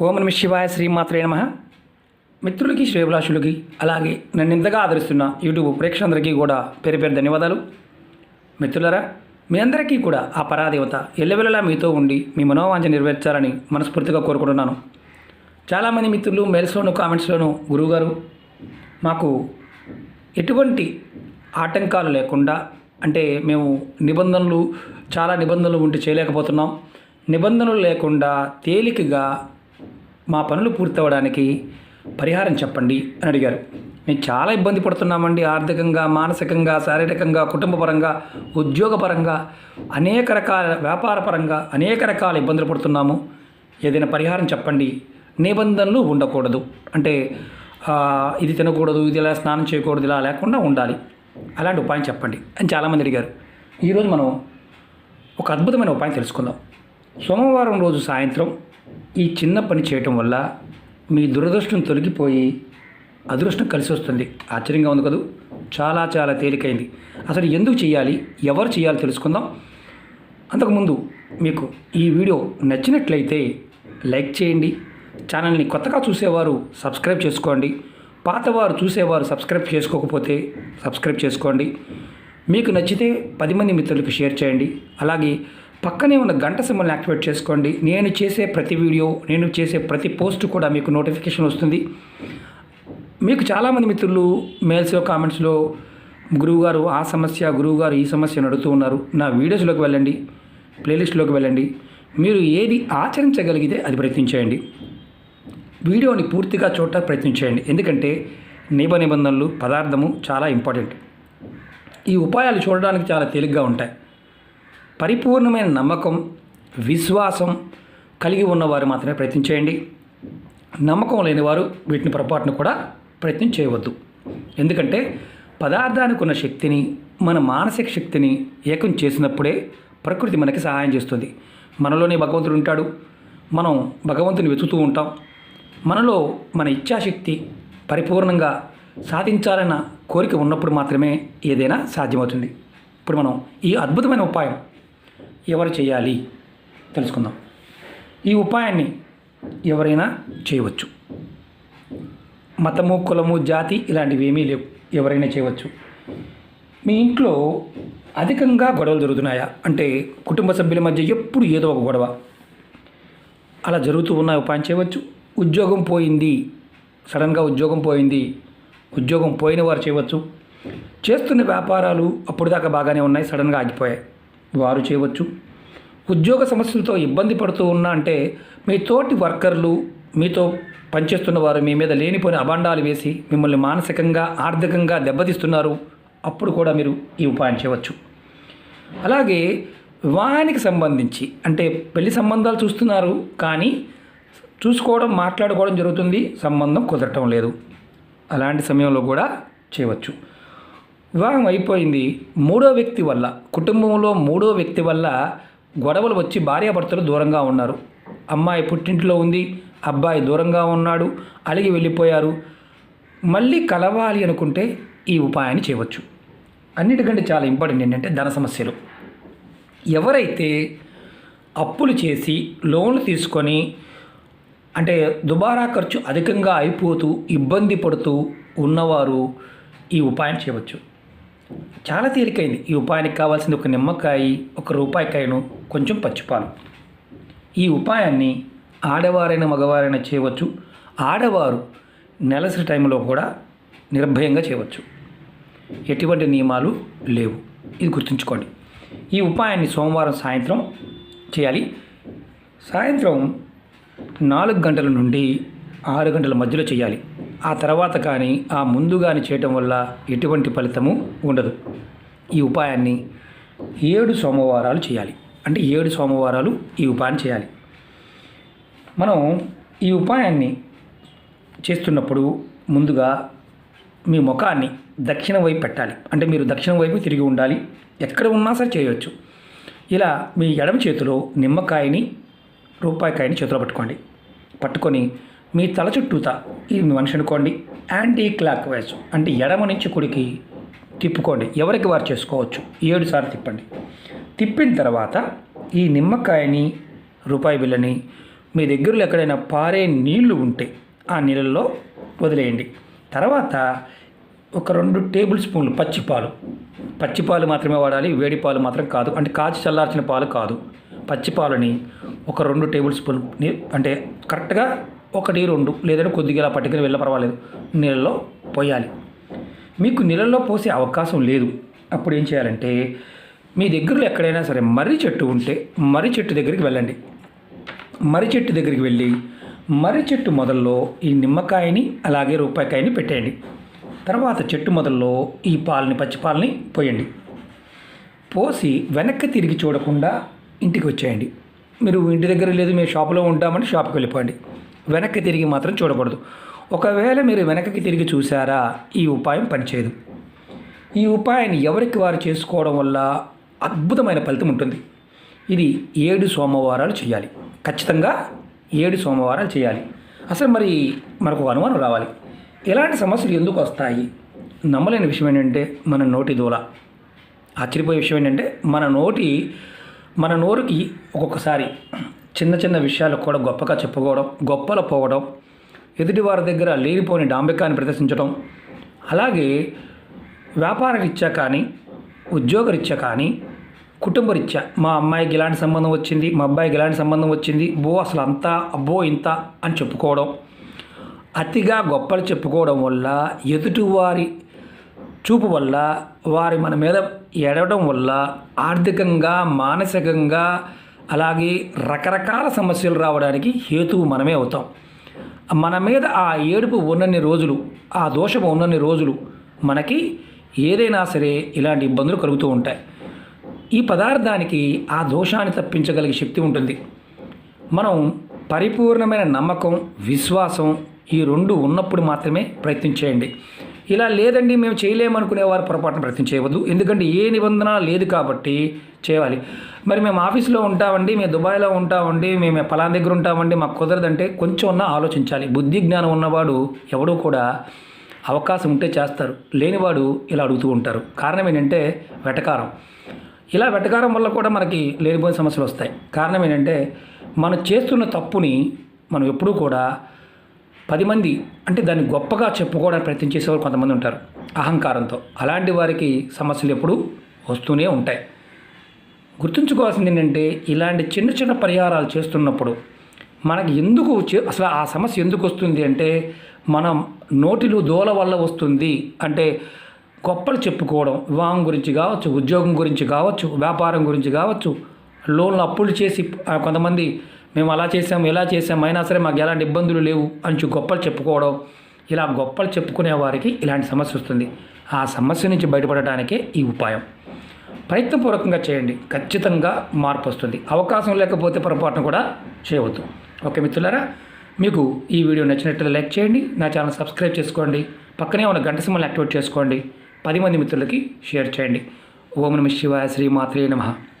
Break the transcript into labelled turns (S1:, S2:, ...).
S1: ఓం నమ శివాయ శ్రీమాత్రే నమ. మిత్రులకి శ్రేభిలాషులకి అలాగే నన్ను ఇంతగా ఆదరిస్తున్న యూట్యూబ్ ప్రేక్షకులందరికీ కూడా పేరు పేరు ధన్యవాదాలు. మిత్రులరా మీ అందరికీ కూడా ఆ పరాదేవత ఎల్లవెల్లలా మీతో ఉండి మీ మనోవాంఛ నెరవేర్చాలని మనస్ఫూర్తిగా కోరుకుంటున్నాను. చాలామంది మిత్రులు మెయిల్స్లోను కామెంట్స్లోను గురువుగారు మాకు ఎటువంటి ఆటంకాలు లేకుండా అంటే మేము నిబంధనలు చాలా నిబంధనలు ఉంటే చేయలేకపోతున్నాం. నిబంధనలు లేకుండా తేలికగా మా పనులు పూర్తవడానికి పరిహారం చెప్పండి అని అడిగారు. మేము చాలా ఇబ్బంది పడుతున్నామండి. ఆర్థికంగా మానసికంగా శారీరకంగా కుటుంబపరంగా ఉద్యోగపరంగా అనేక రకాల వ్యాపారపరంగా అనేక రకాల ఇబ్బందులు పడుతున్నాము. ఏదైనా పరిహారం చెప్పండి. నిబంధనలు ఉండకూడదు. అంటే ఇది తినకూడదు ఇది ఇలా స్నానం చేయకూడదు ఇలా లేకుండా ఉండాలి. అలాంటి ఉపాయం చెప్పండి అని చాలామంది అడిగారు. ఈరోజు మనం ఒక అద్భుతమైన ఉపాయం తెలుసుకుందాం. సోమవారం రోజు సాయంత్రం ఈ చిన్న పని చేయటం వల్ల మీ దురదృష్టం తొలగిపోయి అదృష్టం కలిసి వస్తుంది. ఆశ్చర్యంగా ఉంది కదూ? చాలా చాలా తేలికైంది. అసలు ఎందుకు చేయాలి ఎవరు చేయాలి తెలుసుకుందాం. అంతకుముందు మీకు ఈ వీడియో నచ్చినట్లయితే లైక్ చేయండి. ఛానల్ని కొత్తగా చూసేవారు సబ్స్క్రైబ్ చేసుకోండి. పాతవారు చూసేవారు సబ్స్క్రైబ్ చేసుకోకపోతే సబ్స్క్రైబ్ చేసుకోండి. మీకు నచ్చితే పది మంది మిత్రులకు షేర్ చేయండి. అలాగే పక్కనే ఉన్న గంట సింబల్ని యాక్టివేట్ చేసుకోండి. నేను చేసే ప్రతి వీడియో నేను చేసే ప్రతి పోస్ట్ కూడా మీకు నోటిఫికేషన్ వస్తుంది. మీకు చాలామంది మిత్రులు మెయిల్స్లో కామెంట్స్లో గురువుగారు ఆ సమస్య గురువుగారు ఈ సమస్యను అడుగుతూ ఉన్నారు. నా వీడియోస్లోకి వెళ్ళండి. ప్లేలిస్ట్లోకి వెళ్ళండి. మీరు ఏది ఆచరించగలిగితే అది ప్రయత్నించేయండి. వీడియోని పూర్తిగా చూడటం ప్రయత్నించేయండి. ఎందుకంటే నిబ నిబంధనలు పదార్థము చాలా ఇంపార్టెంట్ ఈ ఉపాయాలు చూడడానికి చాలా తేలిగ్గా ఉంటాయి. పరిపూర్ణమైన నమ్మకం విశ్వాసం కలిగి ఉన్నవారు మాత్రమే ప్రయత్నం చేయండి. నమ్మకం లేని వారు వీటిని పొరపాటును కూడా ప్రయత్నం చేయవద్దు. ఎందుకంటే పదార్థానికి ఉన్న శక్తిని మన మానసిక శక్తిని ఏకం చేసినప్పుడే ప్రకృతి మనకి సహాయం చేస్తుంది. మనలోనే భగవంతుడు ఉంటాడు. మనం భగవంతుని వెతుకుతూ ఉంటాం. మనలో మన ఇచ్ఛాశక్తి పరిపూర్ణంగా సాధించాలన్న కోరిక ఉన్నప్పుడు మాత్రమే ఏదైనా సాధ్యమవుతుంది. ఇప్పుడు మనం ఈ అద్భుతమైన ఉపాయం ఎవరు చేయాలి? తెలుసుకుందాం. ఈ ఉపాయాన్ని ఎవరైనా చేయవచ్చు. మతము కులము జాతి ఇలాంటివి ఏమీ లేవు. ఎవరైనా చేయవచ్చు. మీ ఇంట్లో అధికంగా గొడవలు జరుగుతున్నాయా? అంటే కుటుంబ సభ్యుల మధ్య ఎప్పుడు ఏదో ఒక గొడవ. అలా జరుగుతూ ఉన్న ఉపాయం చేయవచ్చు. ఉద్యోగం పోయింది. సడన్గా ఉద్యోగం పోయింది. ఉద్యోగం పోయిన వారు చేయవచ్చు. చేస్తున్న వ్యాపారాలు అప్పుడు దాకా బాగానే ఉన్నాయి. సడన్గా ఆగిపోయాయి. వారు చేయవచ్చు. ఉద్యోగ సమస్యలతో ఇబ్బంది పడుతూ ఉన్నా అంటే మీ తోటి వర్కర్లు మీతో పనిచేస్తున్న వారు మీ మీద లేనిపోయిన అభాండాలు వేసి మిమ్మల్ని మానసికంగా ఆర్థికంగా దెబ్బతీస్తున్నారు. అప్పుడు కూడా మీరు ఈ ఉపాయం చేయవచ్చు. అలాగే వివాహానికి సంబంధించి అంటే పెళ్ళి సంబంధాలు చూస్తున్నారు కానీ చూసుకోవడం మాట్లాడుకోవడం జరుగుతుంది. సంబంధం కుదరటం లేదు. అలాంటి సమయంలో కూడా చేయవచ్చు. వివాహం అయిపోయింది. మూడో వ్యక్తి వల్ల కుటుంబంలో మూడో వ్యక్తి వల్ల గొడవలు వచ్చి భార్యాభర్తలు దూరంగా ఉన్నారు. అమ్మాయి పుట్టింట్లో ఉంది అబ్బాయి దూరంగా ఉన్నాడు అలిగి వెళ్ళిపోయారు. మళ్ళీ కలవాలి అనుకుంటే ఈ ఉపాయాన్ని చేయవచ్చు. అన్నిటికంటే చాలా ఇంపార్టెంట్ ఏంటంటే ధన సమస్యలు. ఎవరైతే అప్పులు చేసి లోన్లు తీసుకొని అంటే దుబారా ఖర్చు అధికంగా అయిపోతూ ఇబ్బంది పడుతూ ఉన్నవారు ఈ ఉపాయం చేయవచ్చు. చాలా తేలికైంది. ఈ ఉపాయానికి కావాల్సింది ఒక నిమ్మకాయ ఒక రూపాయికాయను కొంచెం పచ్చిపాలు. ఈ ఉపాయాన్ని ఆడవారైన మగవారైనా చేయవచ్చు. ఆడవారు నెలసరి టైంలో కూడా నిర్భయంగా చేయవచ్చు. ఎటువంటి నియమాలు లేవు. ఇది గుర్తుంచుకోండి. ఈ ఉపాయాన్ని సోమవారం సాయంత్రం చేయాలి. సాయంత్రం నాలుగు గంటల నుండి ఆరు గంటల మధ్యలో చేయాలి. ఆ తర్వాత కానీ ఆ ముందు కానీ చేయటం వల్ల ఎటువంటి ఫలితము ఉండదు. ఈ ఉపాయాన్ని ఏడు సోమవారాలు చేయాలి. అంటే ఏడు సోమవారాలు ఈ ఉపాయం చేయాలి. మనం ఈ ఉపాయాన్ని చేస్తున్నప్పుడు ముందుగా మీ ముఖాన్ని దక్షిణ వైపు పెట్టాలి. అంటే మీరు దక్షిణ వైపు తిరిగి ఉండాలి. ఎక్కడ ఉన్నా సరే చేయవచ్చు ఇలా మీ ఎడమ చేతిలో నిమ్మకాయని రూపాయికాయని చేతిలో పట్టుకోండి. పట్టుకొని మీ తల చుట్టూతా. ఇది మీ మనిషి అనుకోండి. యాంటీ క్లాక్ వైజ్ అంటే ఎడమ నుంచి కుడికి తిప్పుకోండి. ఎవరికి వారు చేసుకోవచ్చు? ఏడు సార్లు తిప్పండి. తిప్పిన తర్వాత ఈ నిమ్మకాయని రూపాయి బిల్లని మీ దగ్గరలో ఎక్కడైనా పారే నీళ్ళు ఉంటే ఆ నీళ్ళల్లో వదిలేయండి. తర్వాత ఒక రెండు టేబుల్ స్పూన్లు పచ్చిపాలు. పచ్చిపాలు మాత్రమే వాడాలి వేడి పాలు మాత్రం కాదు. అంటే కాచి చల్లార్చిన పాలు కాదు. పచ్చిపాలని ఒక రెండు టేబుల్ స్పూన్ అంటే కరెక్ట్గా ఒకటి రెండు లేదంటే కొద్దిగా ఇలా పట్టుకుని వెళ్ళ పర్వాలేదు. నీళ్ళలో పోయాలి. మీకు నీళ్ళల్లో పోసే అవకాశం లేదు. అప్పుడు ఏం చేయాలంటే మీ దగ్గరలో ఎక్కడైనా సరే మర్రి చెట్టు ఉంటే మర్రి చెట్టు దగ్గరికి వెళ్ళండి. మర్రి చెట్టు దగ్గరికి వెళ్ళి మర్రి చెట్టు మొదల్లో ఈ నిమ్మకాయని అలాగే రూపాయికాయని పెట్టేయండి. తర్వాత చెట్టు మొదల్లో ఈ పాలని పచ్చి పాలని పోయండి. పోసి వెనక్కి తిరిగి చూడకుండా ఇంటికి వచ్చేయండి. మీరు ఇంటి దగ్గర లేదు మేము షాపులో ఉంటామని షాప్కి వెళ్ళిపోండి. వెనక్కి తిరిగి మాత్రం చూడకూడదు. ఒకవేళ మీరు వెనక్కి తిరిగి చూసారా ఈ ఉపాయం పనిచేయదు. ఈ ఉపాయాన్ని ఎవరికి వారు చేసుకోవడం వల్ల అద్భుతమైన ఫలితం ఉంటుంది. ఇది ఏడు సోమవారాలు చేయాలి. ఖచ్చితంగా ఏడు సోమవారాలు చేయాలి. అసలు మరి మనకు ఒక అనుమానం రావాలి. ఇలాంటి సమస్యలు ఎందుకు వస్తాయి? నమ్మలేని విషయం ఏంటంటే మన నోటి దూల. ఆశ్చర్యపోయే విషయం ఏంటంటే మన నోటి మన నోరుకి ఒక్కొక్కసారి చిన్న చిన్న విషయాలు కూడా గొప్పగా చెప్పుకోవడం గొప్పలు పోవడం ఎదుటివారి దగ్గర లేనిపోని డాంబికాన్ని ప్రదర్శించడం అలాగే వ్యాపారరీత్యా కానీ ఉద్యోగరీత్యా కానీ కుటుంబ రీత్యా మా అమ్మాయికి ఇలాంటి సంబంధం వచ్చింది మా అబ్బాయికి ఇలాంటి సంబంధం వచ్చింది బో అసలు అంతా అబ్బో ఇంత అని చెప్పుకోవడం. అతిగా గొప్పలు చెప్పుకోవడం వల్ల ఎదుటివారి చూపు వల్ల వారి మన మీద ఎడవడం వల్ల ఆర్థికంగా మానసికంగా అలాగే రకరకాల సమస్యలు రావడానికి హేతువు మనమే అవుతాం. మన మీద ఆ ఏడుపు ఉన్నన్ని రోజులు ఆ దోషము ఉన్నన్ని రోజులు మనకి ఏదైనా సరే ఇలాంటి ఇబ్బందులు కలుగుతూ ఉంటాయి. ఈ పదార్థానికి ఆ దోషాన్ని తప్పించగలిగే శక్తి ఉంటుంది. మనం పరిపూర్ణమైన నమ్మకం విశ్వాసం ఈ రెండు ఉన్నప్పుడు మాత్రమే ప్రయత్నించేయండి ఇలా లేదండి మేము చేయలేమనుకునే వారు పొరపాటున ప్రయత్నం చేయవద్దు. ఎందుకంటే ఏ నిబంధన లేదు కాబట్టి చేయాలి. మరి మేము ఆఫీస్లో ఉంటామండి మేము దుబాయ్లో ఉంటామండి మేము పలానా దగ్గర ఉంటామండి మాకు కుదరదంటే కొంచెం ఉన్న ఆలోచించాలి. బుద్ధి జ్ఞానం ఉన్నవాడు ఎవడూ కూడా అవకాశం ఉంటే చేస్తారు. లేనివాడు ఇలా అడుగుతూ ఉంటారు. కారణం ఏంటంటే వెటకారం. ఇలా వెటకారం వల్ల కూడా మనకి లేనిపోయిన సమస్యలు వస్తాయి. కారణం ఏంటంటే మనం చేస్తున్న తప్పుని మనం ఎప్పుడూ కూడా పది మంది అంటే దాన్ని గొప్పగా చెప్పుకోవడానికి ప్రయత్నం చేసేవారు కొంతమంది ఉంటారు. అహంకారంతో. అలాంటి వారికి సమస్యలు ఎప్పుడూ వస్తూనే ఉంటాయి. గుర్తుంచుకోవాల్సింది ఏంటంటే ఇలాంటి చిన్న చిన్న పరిహారాలు చేస్తున్నప్పుడు మనకి ఎందుకు అసలు ఆ సమస్య ఎందుకు వస్తుంది అంటే మనం నోటిలో దోల వల్ల వస్తుంది అంటే గొప్పలు చెప్పుకోవడం. వివాహం గురించి కావచ్చు ఉద్యోగం గురించి కావచ్చు వ్యాపారం గురించి కావచ్చు లోన్లు అప్పులు చేసి కొంతమంది మేము అలా చేసాం ఇలా చేసాం అయినా సరే మాకు ఎలాంటి ఇబ్బందులు లేవు అని గొప్పలు చెప్పుకోవడం. ఇలా గొప్పలు చెప్పుకునే వారికి ఇలాంటి సమస్య వస్తుంది. ఆ సమస్య నుంచి బయటపడటానికే ఈ ఉపాయం. ప్రయత్నపూర్వకంగా చేయండి. ఖచ్చితంగా మార్పు వస్తుంది. అవకాశం లేకపోతే పొరపాటును కూడా చేయవద్దు. ఓకే మిత్రులారా మీకు ఈ వీడియో నచ్చినట్లయితే లైక్ చేయండి. నా ఛానల్ సబ్స్క్రైబ్ చేసుకోండి. పక్కనే ఉన్న గంట సింహల్ని యాక్టివేట్ చేసుకోండి. పది మంది మిత్రులకి షేర్ చేయండి. ఓం నమ శివాయ శ్రీమాత్రే నమః.